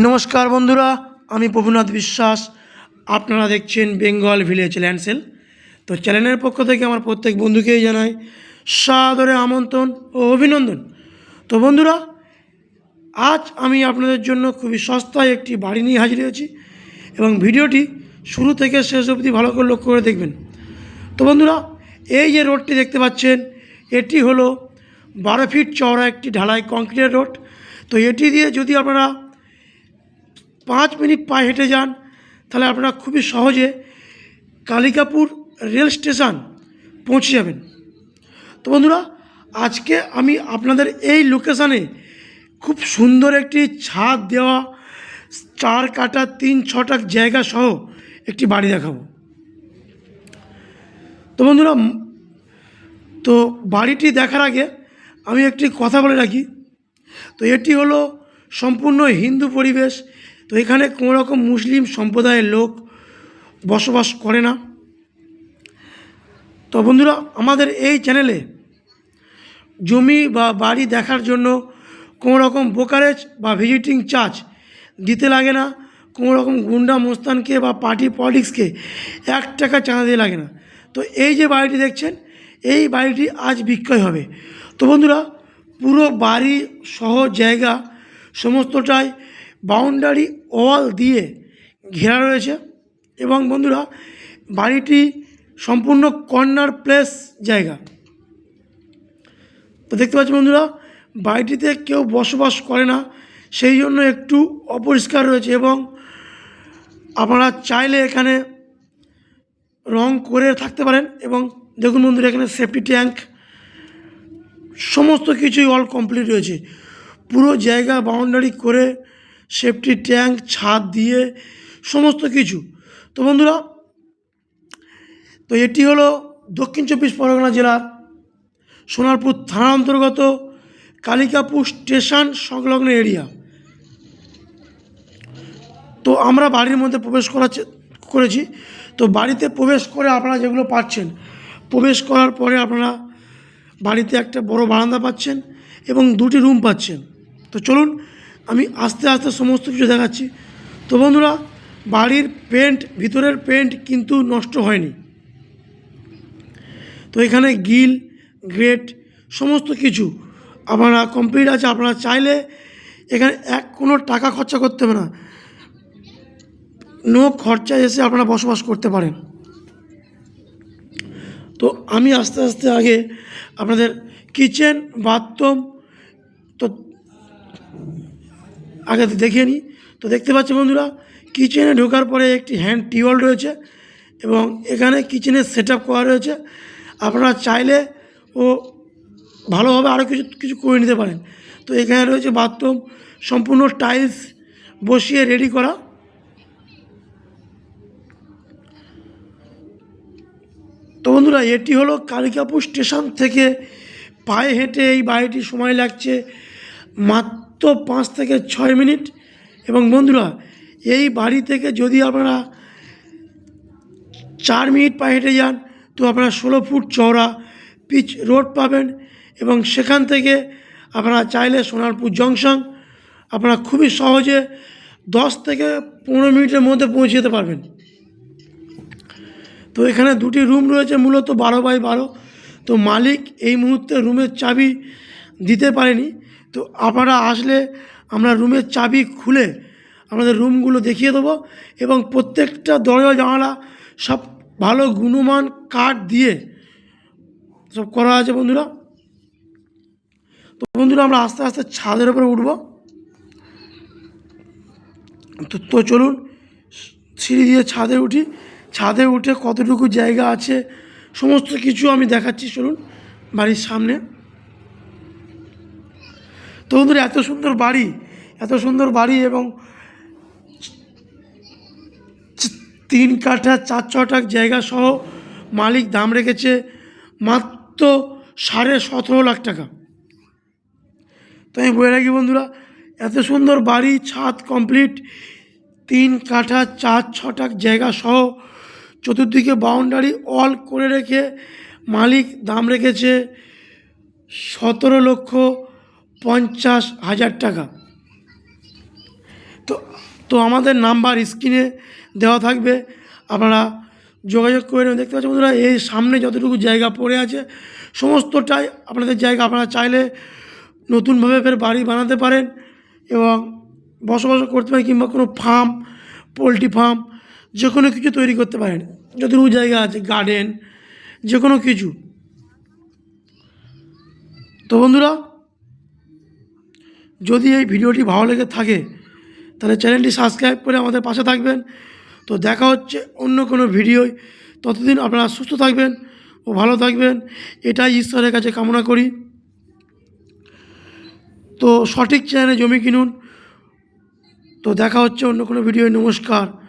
নমস্কার বন্ধুরা, আমি প্রভুনাথ বিশ্বাস। আপনারা দেখছেন বেঙ্গল ভিলেজ ল্যান্ডসেল। তো চ্যানেলের পক্ষ থেকে আমার প্রত্যেক বন্ধুকেই জানাই সাদরে আমন্ত্রণ ও অভিনন্দন। তো বন্ধুরা, আজ আমি আপনাদের জন্য খুবই সস্তায় একটি বাড়ি নিয়ে হাজির হয়েছি এবং ভিডিওটি শুরু থেকে শেষ অবধি ভালো করে লক্ষ্য করে দেখবেন। তো বন্ধুরা, এই যে রোডটি দেখতে পাচ্ছেন, এটি হলো বারো ফিট চওড়া একটি ঢালাই কংক্রিটের রোড। তো এটি দিয়ে যদি আপনারা পাঁচ মিনিট পায়ে হেঁটে যান, তাহলে আপনারা খুবই সহজে কালিকাপুর রেল স্টেশন পৌঁছে যাবেন। তো বন্ধুরা, আজকে আমি আপনাদের এই লোকেশানে খুব সুন্দর একটি ছাদ দেওয়া, চার কাটা, তিন ছটা জায়গা সহ একটি বাড়ি দেখাবো। তো বন্ধুরা তো বাড়িটি দেখার আগে আমি একটি কথা বলে রাখি। তো এটি হলো সম্পূর্ণ হিন্দু পরিবেশ তো এখানে কোনো রকম মুসলিম সম্প্রদায়ের লোক বসবাস করে না। তো বন্ধুরা, আমাদের এই চ্যানেলে জমি বা বাড়ি দেখার জন্য কোনো রকম ব্রোকারেজ বা ভিজিটিং চার্জ দিতে লাগে না। কোনো রকম গুন্ডা মোস্তানকে বা পার্টি পলিটিক্সকে এক টাকা চাঁদা দিয়ে লাগে না। তো এই যে বাড়িটি দেখছেন, এই বাড়িটি আজ বিক্রয় হবে। তো বন্ধুরা, পুরো বাড়ি সহ জায়গা, সমস্তটাই বাউন্ডারি ওয়াল দিয়ে ঘেরা রয়েছে এবং বন্ধুরা, বাড়িটি সম্পূর্ণ কর্নার প্লেস জায়গা। তো দেখতে পাচ্ছি বন্ধুরা, বাড়িটিতে কেউ বসবাস করে না, সেই জন্য একটু অপরিষ্কার রয়েছে এবং আপনারা চাইলে এখানে রং করে থাকতে পারেন এবং দেখুন বন্ধুরা, এখানে সেফটি ট্যাঙ্ক, সমস্ত কিছুই অল কমপ্লিট রয়েছে। পুরো জায়গা বাউন্ডারি করে সেফটি ট্যাঙ্ক, ছাদ দিয়ে সমস্ত কিছু। তো বন্ধুরা, তো এটি হলো দক্ষিণ চব্বিশ পরগনা জেলার সোনারপুর থানা অন্তর্গত কালিকাপুর স্টেশন সংলগ্ন এরিয়া। তো আমরা বাড়ির মধ্যে প্রবেশ করার চে- করেছি। তো বাড়িতে প্রবেশ করে আপনারা যেগুলো পাচ্ছেন, প্রবেশ করার পরে আপনারা বাড়িতে একটা বড় বারান্দা পাচ্ছেন এবং দুটি রুম পাচ্ছেন। তো চলুন আমি আস্তে আস্তে সমস্ত কিছু দেখাচ্ছি। তো বন্ধুরা, বাড়ির পেন্ট ভিতরের পেন্ট কিন্তু নষ্ট হয়নি। তো এখানে গিল গ্রেট সমস্ত কিছু আপনারা কমপ্লিট আছে। আপনারা চাইলে এখানে এক কোনো টাকা খরচা করতে হবে না। নো খরচা এসে আপনারা বসবাস করতে পারেন। তো আমি আস্তে আস্তে আগে আপনাদের কিচেন বাথরুম তো আগে দেখিয়ে নিই তো দেখতে পাচ্ছি বন্ধুরা কিচেনে ঢোকার পরে একটি হ্যান্ড টিউবওয়েল রয়েছে এবং এখানে কিচেনের সেট করা রয়েছে। আপনারা চাইলে ও ভালোভাবে আরও কিছু কিছু করে নিতে পারেন। তো এখানে রয়েছে বাথরুম সম্পূর্ণ টাইলস বসিয়ে রেডি করা। তো বন্ধুরা, এটি হলো কালিকাপুর স্টেশন থেকে পায়ে হেঁটে এই বাড়িটি সময় লাগছে মাত্র পাঁচ থেকে ছয় মিনিট। এবং বন্ধুরা, এই বাড়ি থেকে যদি আপনারা চার মিনিট পায়ে হেঁটে যান, তো আপনারা ষোলো ফুট চওড়া পিচ রোড পাবেন এবং সেখান থেকে আপনারা চাইলে সোনারপুর জংশন আপনারা খুবই সহজে দশ থেকে পনেরো মিনিটের মধ্যে পৌঁছে যেতে পারবেন। তো এখানে দুটি রুম রয়েছে, মূলত বারো বাই বারো। তো মালিক এই মুহূর্তে রুমের চাবি দিতে পারেনি। তো আপনারা আসলে আমরা রুমের চাবি খুলে আমাদের রুমগুলো দেখিয়ে দেবো এবং প্রত্যেকটা দরজা জানালা সব ভালো গুণমান কাঠ দিয়ে সব করা আছে বন্ধুরা। তো বন্ধুরা আমরা আস্তে আস্তে ছাদের উপরে উঠব। তো তো চলুন সিঁড়ি দিয়ে ছাদে উঠি। ছাদে উঠে কতটুকু জায়গা আছে সমস্ত কিছু আমি দেখাচ্ছি, চলুন বাড়ির সামনে। তো বন্ধুরা, এত সুন্দর বাড়ি, এত সুন্দর বাড়ি এবং তিন কাঠা চার ছটাক জায়গা সহ মালিক দাম রেখেছে মাত্র সাড়ে সতেরো লাখ টাকা। তো আমি বলে রাখি বন্ধুরা, এত সুন্দর বাড়ি, ছাদ কমপ্লিট তিন কাঠা চার ছটাক জায়গা সহ চতুর্দিকে বাউন্ডারি অল করে রেখে মালিক দাম রেখেছে সতেরো লক্ষ পঞ্চাশ হাজার টাকা। তো তো আমাদের নাম্বার স্ক্রিনে দেওয়া থাকবে। আপনারা যোগাযোগ করে নেবেন। দেখতে পাচ্ছেন বন্ধুরা, এই সামনে যতটুকু জায়গা পড়ে আছে, সমস্তটাই আপনাদের জায়গা আপনারা চাইলে নতুনভাবে ফের বাড়ি বানাতে পারেন এবং বসবাস করতে পারেন কিংবা কোনো ফার্ম, পোলট্রি ফার্ম যে কোনো কিছু তৈরি করতে পারেন। যতটুকু জায়গা আছে, গার্ডেন যে কোনো কিছু। তো বন্ধুরা যদি এই ভিডিওটি ভালো লেগে থাকে, তাহলে চ্যানেলটি সাবস্ক্রাইব করে আমাদের পাশে থাকবেন। তো দেখা হচ্ছে অন্য কোনো ভিডিওয়। ততদিন আপনারা সুস্থ থাকবেন ও ভালো থাকবেন। এটাই ঈশ্বরের কাছে কামনা করি। তো সঠিক চ্যানেলে জমি কিনুন। তো দেখা হচ্ছে অন্য কোনো ভিডিও নমস্কার।